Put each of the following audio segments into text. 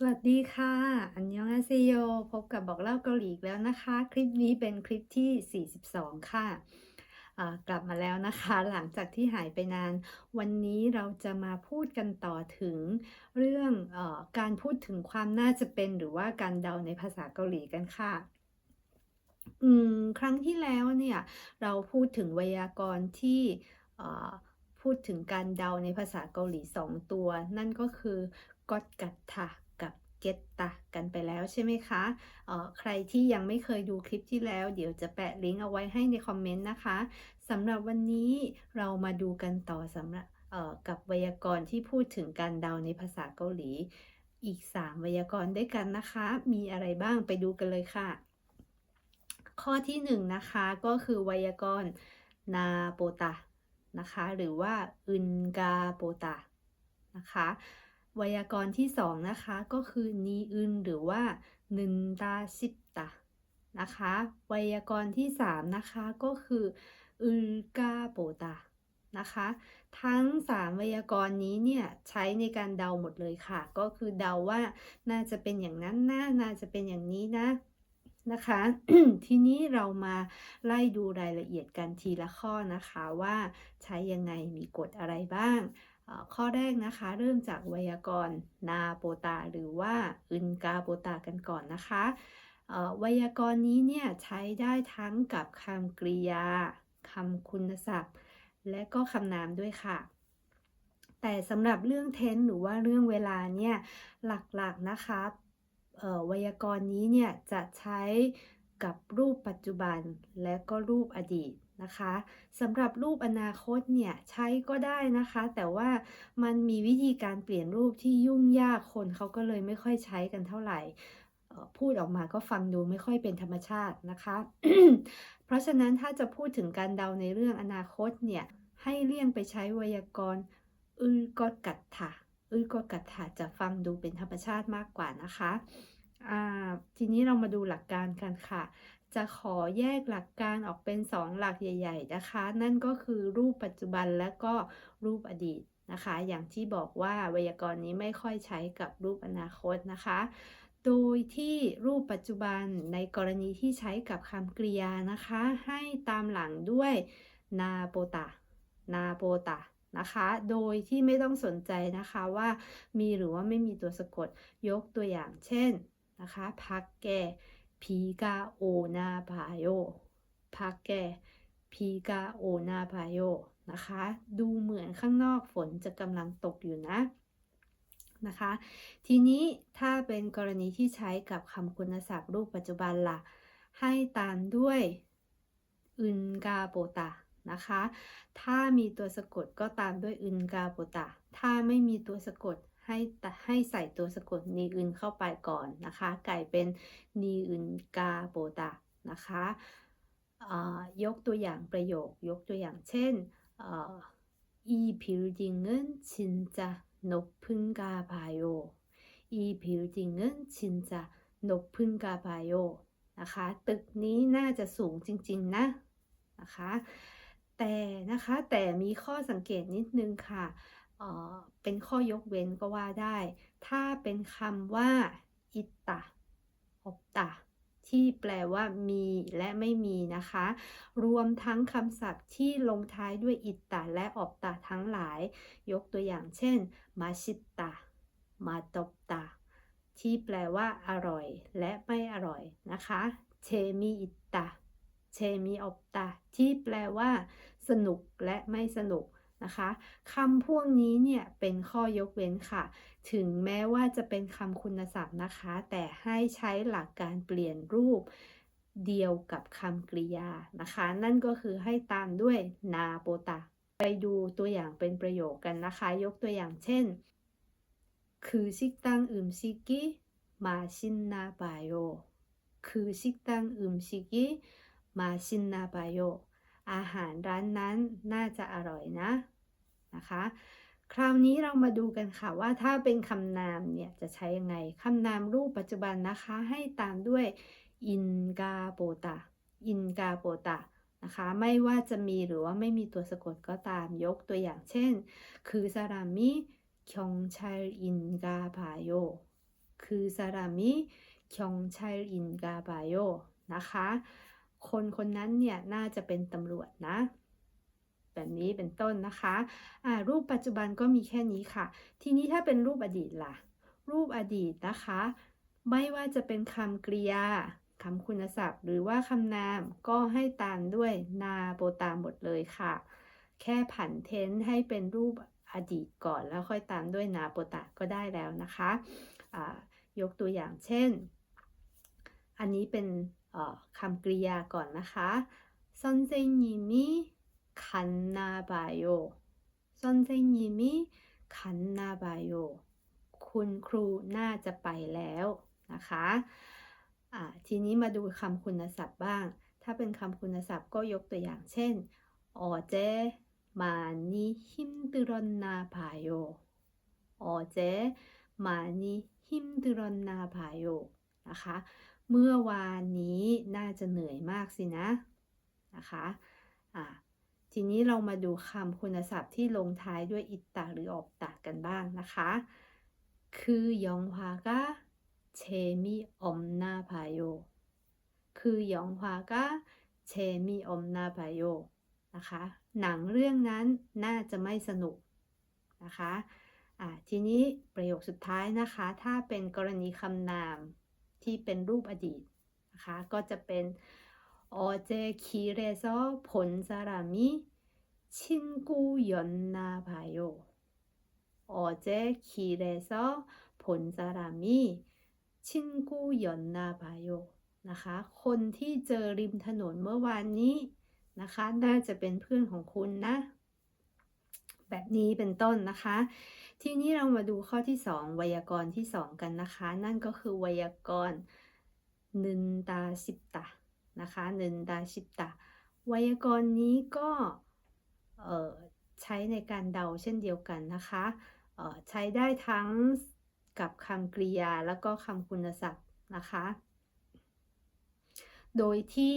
สวัสดีค่ะ อันยองอาเซโย พบกับบอกเล่าเกาหลีแล้วนะคะ คลิปนี้เป็นคลิปที่ 42 ค่ะอ่ากลับมาแล้วนะคะ หลังจากที่หายไปนาน วันนี้เราจะมาพูดกันต่อถึงเรื่องอการพูดถึงความน่าจะเป็นหรือว่าการเดาในภาษาเกาหลีกันค่ะอืมครั้งที่แล้วเนี่ยเราพูดถึงไวยากรณ์ที่พูดถึงการเดาในภาษาเกาหลี 2 ตัว นั่นก็คือกอดกัตทะ เกตตะกันไปแล้วใช่ไหมคะเออใครที่ยังไม่เคยดูคลิปที่แล้ว เดี๋ยวจะแปะลิงก์เอาไว้ให้ในคอมเมนต์นะคะสำหรับวันนี้เรามาดูกันต่อสำหรับออกับไวยากรณ์ที่พูดถึงการเดาในภาษาเกาหลี อีก 3 ไวยากรณ์ด้วยกันนะคะ มีอะไรบ้างไปดูกันเลยค่ะ ข้อที่1นงนะคะก็คือไวยากรณ์นาโปตะนะคะ หรือว่าอึนกาโปตะนะคะ ไวยากรณ์ที่2นะคะก็คือนีอึนหรือว่านึนตาซิปตะนะคะไวยากรณ์ที่3นะคะก็คืออึลกาโปตะนะคะ ทั้ง3ไวยากรณ์นี้เนี่ยใช้ในการเดาหมดเลยค่ะ ก็คือเดาว่าน่าจะเป็นอย่างนั้นนะน่าจะเป็นอย่างนี้นะนะคะ ทีนี้เรามาไล่ดูรายละเอียดกันทีละข้อนะคะว่าใช้ยังไงมีกฎอะไรบ้าง ข้อแรกนะคะเริ่มจากไวยากรณ์นาโปตา หรือว่าอึนกาโปตากันก่อนนะคะไวยากรณ์นี้เนี่ยใช้ได้ทั้งกับคำกริยาคำคุณศัพท์ และก็คำนามด้วยค่ะ แต่สำหรับเรื่องเทนหรือว่าเรื่องเวลาเนี่ยหลักๆนะคะไวยากรณ์นี้เนี่ยจะใช้ กับรูปปัจจุบันและก็รูปอดีตนะคะสำหรับรูปอนาคตเนี่ยใช้ก็ได้นะคะ แต่ว่ามันมีวิธีการเปลี่ยนรูปที่ยุ่งยากคนเขาก็เลยไม่ค่อยใช้กันเท่าไหร่พูดออกมาก็ฟังดูไม่ค่อยเป็นธรรมชาตินะคะ เพราะฉะนั้นถ้าจะพูดถึงการเดาในเรื่องอนาคตเนี่ยให้เลี่ยงไปใช้ไวยากรณ์อึกอกัดถะอึกอกัดถะจะฟังดูเป็นธรรมชาติมากกว่านะคะ ทีนี้เรามาดูหลักการกันค่ะ จะขอแยกหลักการออกเป็น 2 หลักใหญ่ ๆ นะคะ นั่นก็คือรูปปัจจุบันและก็รูปอดีตนะคะ อย่างที่บอกว่าไวยากรณ์นี้ไม่ค่อยใช้กับรูปอนาคตนะคะ โดยที่รูปปัจจุบันในกรณีที่ใช้กับคำกริยานะคะ ให้ตามหลังด้วยนาโปตะนาโปตะนะคะ โดยที่ไม่ต้องสนใจนะคะว่ามีหรือว่าไม่มีตัวสะกด ยกตัวอย่างเช่น นะคะพักแก่พีกาโอนาบาโยพักแก่พีกาโอนาบาโยนะคะ ดูเหมือนข้างนอกฝนจะกำลังตกอยู่นะนะคะ ทีนี้ถ้าเป็นกรณีที่ใช้กับคำคุณศัพท์รูปปัจจุบันล่ะ ให้ตามด้วยอึนกาโปตะนะคะ ถ้ามีตัวสะกดก็ตามด้วยอึนกาโปตะ ถ้าไม่มีตัวสะกด ให้ให้ใส่ตัวสะกดนีอื่นเข้าไปก่อนนะคะกลายเป็นนีอื่นกาโบตานะคะยกตัวอย่างประโยค ยกตัวอย่างเช่นอีผิลจริงเงินชินจะนกพึ่งกาบายโยอีผิลจริงเงินชินจะนกพึ่งกาบายโยนะคะ ตึกนี้น่าจะสูงจริง ๆ นะนะคะ แต่นะคะแต่มีข้อสังเกตนิดนึงค่ะ เป็นข้อยกเว้นก็ว่าได้ ถ้าเป็นคำว่าอิตะอบตะที่แปลว่ามีและไม่มีนะคะ รวมทั้งคำศัพท์ที่ลงท้ายด้วยอิตตะและอบตะทั้งหลาย ยกตัวอย่างเช่น มาชิตตะ มาตบตะ ที่แปลว่าอร่อย และไม่อร่อยนะคะ เชมีอิตตะ เชมีอบตะ ที่แปลว่า สนุกและไม่สนุก นะคะคำพวกนี้เนี่ยเป็นข้อยกเว้นค่ะ ถึงแม้ว่าจะเป็นคำคุณศัพท์นะคะ แต่ให้ใช้หลักการเปลี่ยนรูปเดียวกับคำกริยานะคะ นั่นก็คือให้ตามด้วยนาโปตะ ไปดูตัวอย่างเป็นประโยคกันนะคะ ยกตัวอย่างเช่นคือชิกตังอึมชิกิมาชินนาบายโยคือชิกตังอึมชิกิมาชินนาบายโย อาหารร้านนั้นน่าจะอร่อยนะนะคะ คราวนี้เรามาดูกันค่ะว่าถ้าเป็นคำนามเนี่ยจะใช้ยังไงคำนามรูปปัจจุบันนะคะให้ตามด้วยอินกาโปตะอินกาโปตะนะคะ ไม่ว่าจะมีหรือว่าไม่มีตัวสะกดก็ตามยกตัวอย่างเช่น คือซารามิคยองชัยอินกาพาโยคือซารามิคยองชัยอินกาบายโยนะคะ คนคนนั้นเนี่ยน่าจะเป็นตำรวจนะ แบบนี้เป็นต้นนะคะอ่ารูปปัจจุบันก็มีแค่นี้ค่ะ ทีนี้ถ้าเป็นรูปอดีตล่ะ รูปอดีตนะคะ ไม่ว่าจะเป็นคำกริยาคำคุณศัพท์ หรือว่าคำนามก็ให้ตามด้วยนาโปตามหมดเลยค่ะ แค่ผันเทนให้เป็นรูปอดีตก่อนแล้วค่อยตามด้วยนาโปตะก็ได้แล้วนะคะะยกตัวอย่างเช่น อันนี้เป็น คำกริยาก่อนนะคะ선생님이갔나봐요선생님이갔나봐요คุณครูน่าจะไปแล้วนะคะะทีนี้มาดูคำคุณศัพท์บ้าง ถ้าเป็นคำคุณศัพท์ก็ยกตัวอย่างเช่นอเจมานีหิมดรอนนาพายโยอเจมานีหิมดรอนนาพายโยนะคะ เมื่อวานนี้น่าจะเหนื่อยมากสินะ นะคะะทีนี้เรามาดูคำคุณศัพท์ที่ลงท้ายด้วยอิตตาหรือออกตากันบ้างนะคะ คือยองฮวากะเชมีอมนาพายโยคือยองฮวากะเชมีอมนาพายโยนะคะ หนังเรื่องนั้นน่าจะไม่สนุกนะคะะทีนี้ประโยคสุดท้ายนะคะ ถ้าเป็นกรณีคำนาม ที่เป็นรูปอดีตนะคะก็จะเป็นอเจคีเรซอผลสารามิชินกูยอนนาพายโยอเจคีเรซอผลสารามิชินกูยอนนาพายโยนะคะคนที่เจอริมถนนเมื่อวานนี้นะคะน่าจะเป็นเพื่อนของคุณนะ แบบนี้เป็นต้นนะคะ ทีนี้เรามาดูข้อที่ 2 ไวยากรณ์ที่ 2 กันนะคะ นั่นก็คือไวยากรณ์นึนตาสิบตานะคะนึนตาสิบตาไวยากรณ์นี้ก็ใช้ในการเดาเช่นเดียวกันนะคะใช้ได้ทั้งกับคำกริยาแล้วก็คำคุณศัพท์นะคะ โดยที่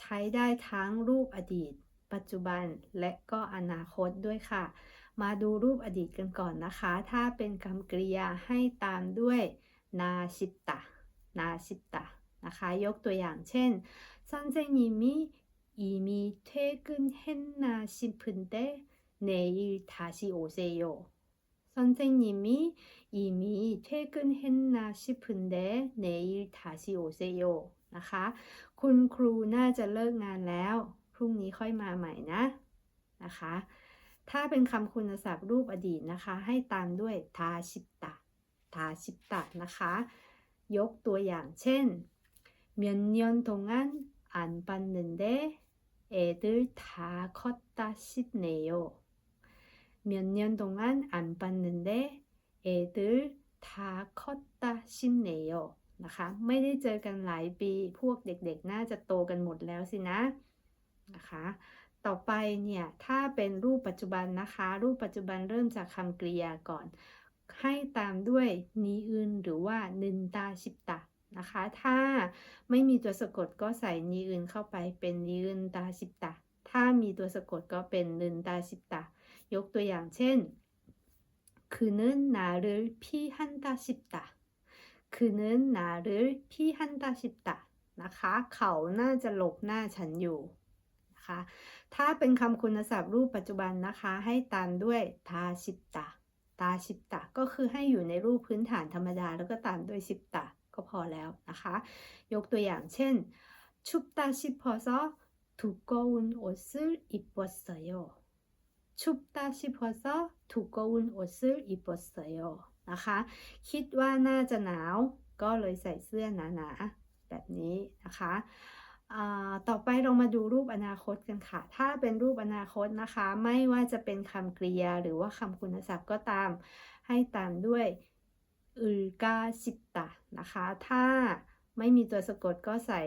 ใช้ได้ทั้งรูปอดีต ปัจจุบันและก็อนาคตด้วยค่ะ มาดูรูปอดีตกันก่อนนะคะ ถ้าเป็นคำกริยาให้ตามด้วยนาชิตะนาชิตะนะคะ ยกตัวอย่างเช่น선생님이이미퇴근했나싶은데내일다시오세요선생님이이미퇴근했나싶은데내일다시오세요นะคะคุณครูน่าจะเลิกงานแล้ว พรุ่งนี้ค่อยมาใหม่นะนะคะ ถ้าเป็นคำคุณศัพท์รูปอดีตนะคะ ให้ตามด้วยทาชิตะทาชิตะนะคะ ยกตัวอย่างเช่นเมียนยอนทงอันอันปันเดนเดเอดือทาคอตตาชิตเนโยเมียนยอนทงอันอันปันเดนเดเอดืทาคอตตาชิเนโยนะคะ ไม่ได้เจอกันหลายปี พวกเด็กๆ น่าจะโตกันหมดแล้วสินะ นะคะ ต่อไปเนี่ย ถ้าเป็นรูปปัจจุบันนะคะ รูปปัจจุบันเริ่มจากคำกริยาก่อน ให้ตามด้วยนีอื่นหรือว่านินตาชิตะนะคะ ถ้าไม่มีตัวสะกดก็ใส่นีอื่นเข้าไปเป็นนีอื่นตาชิตะ ถ้ามีตัวสะกดก็เป็นนินตาชิตะ ยกตัวอย่างเช่นคือเน้นนาหรือพี่ฮัน้นะคะ เขาน่าจะหลบหน้าฉันอยู่ นะคะ ถ้าเป็นคำคุณศัพท์รูปปัจจุบันนะคะ ให้ตามด้วยทาชิตะตาชิตะก็คือให้อยู่ในรูปพื้นฐานธรรมดา แล้วก็ตามด้วยชิตะก็พอแล้วนะคะ ยกตัวอย่างเช่นชุบตาชิพอซอทุกกอุนโอซึอิปสโยชุบตาชิพอซอทุกกอุนโอซึอิปสโยนะคะ คิดว่าน่าจะหนาวก็เลยใส่เสื้อหนาๆแบบนี้นะคะ ต่อไปเรามาดูรูปอนาคตกันค่ะ ถ้าเป็นรูปอนาคตนะคะ ไม่ว่าจะเป็นคำกริยาหรือว่าคำคุณศัพท์ก็ตาม ให้ตามด้วยอึลกาสิตะนะคะ ถ้าไม่มีตัวสะกดก็ใส่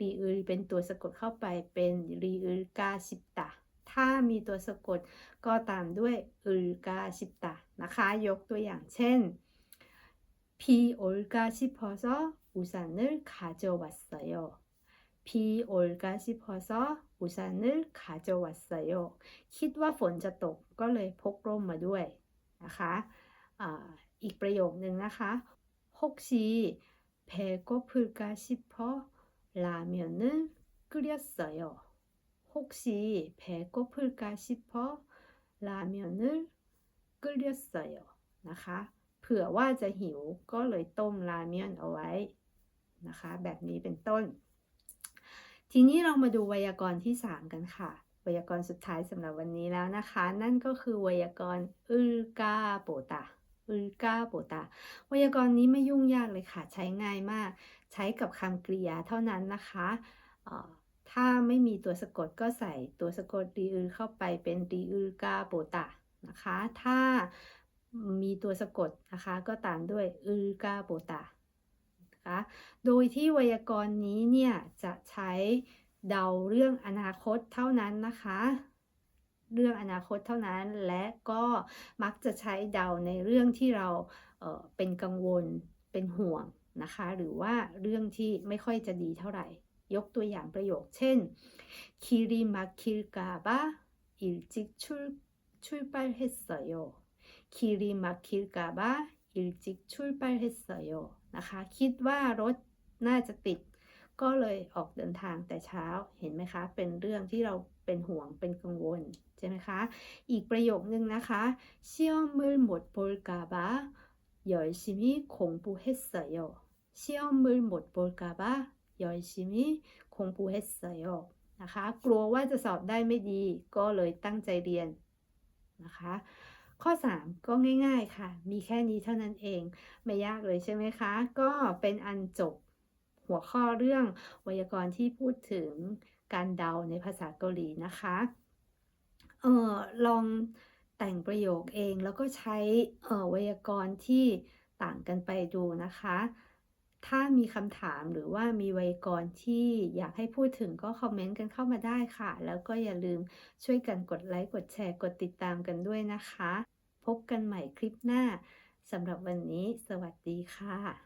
รีอึลเป็นตัวสะกดเข้าไปเป็นรีอึลกาสิตะ ถ้ามีตัวสะกดก็ตามด้วยอึลกาชิตะนะคะ ยกตัวอย่างเช่นพีโอลกาชิพอซออุสันนึคาโจวัสโยพีโอ ลกาชิพอซออุสันนึคาโจวัสโยคิดว่าฝนจะตกก็เลยพกร่มมาด้วยนะคะออีกประโยคนึงนะคะ 혹시 배고플까 싶어 라면을 끓였어요. 혹시 배고플까 싶어 라면을 끓였어요. นะคะ เผื่อว่าจะหิวก็เลยต้มราเมยนเอาไว้นะคะ แบบนี้เป็นต้น ทีนี้เรามาดูไวยากรณ์ที่ 3 กันค่ะ ไวยากรณ์สุดท้ายสำหรับวันนี้แล้วนะคะ นั่นก็คือไวยากรณ์อึลกาโปตาอึลกาโปตาไวยากรณ์นี้ไม่ยุ่งยากเลยค่ะ ใช้ง่ายมาก ใช้กับคำกริยาเท่านั้นนะคะถ้าไม่มีตัวสะกดก็ใส่ตัวสะกดรีอึลเข้าไปเป็นรีอึกาโปตานะคะ ถ้ามีตัวสะกดนะคะ ก็ตามด้วยอึกาโปตา คะ โดยที่ไวยากรณ์นี้เนี่ยจะใช้เดาเรื่องอนาคตเท่านั้นนะคะ เรื่องอนาคตเท่านั้นและก็มักจะใช้เดาในเรื่องที่เราเเป็นกังวลเป็นห่วงนะคะ หรือว่าเรื่องที่ไม่ค่อยจะดีเท่าไหร่ ยกตัวอย่างประโยคเช่นคิริมาคิลกาบะอิลจิกชุลชุลพัลเฮสโยคิริมาคิลกาบะอิลจิกชุลพัลเฮสโยนะคะ คิดว่ารถน่าจะติด ก็เลยออกเดินทางแต่เช้า เห็นไหมคะ เป็นเรื่องที่เราเป็นห่วง เป็นกังวล ใช่ไหมคะ อีกประโยคนึงนะคะ 시험을 못 볼까봐 열심히 공부했어요. 시험을 못 볼까봐 열심히 공부했어요. นะคะ กลัวว่าจะสอบได้ไม่ดี ก็เลยตั้งใจเรียนนะคะ ข้อ 3 ก็ง่าย ๆค่ะ มีแค่นี้เท่านั้นเอง ไม่ยากเลยใช่ไหมคะ ก็เป็นอันจบหัวข้อเรื่องไวยากรณ์ที่พูดถึงการเดาในภาษาเกาหลีนะคะ เออลองแต่งประโยคเองแล้วก็ใช้ไวยากรณ์ที่ต่างกันไปดูนะคะ ถ้ามีคำถามหรือว่ามีไวยากรณ์ที่อยากให้พูดถึงก็คอมเมนต์กันเข้ามาได้ค่ะ แล้วก็อย่าลืมช่วยกันกดไลค์ กดแชร์ กดติดตามกันด้วยนะคะ พบกันใหม่คลิปหน้าสำหรับวันนี้ สวัสดีค่ะ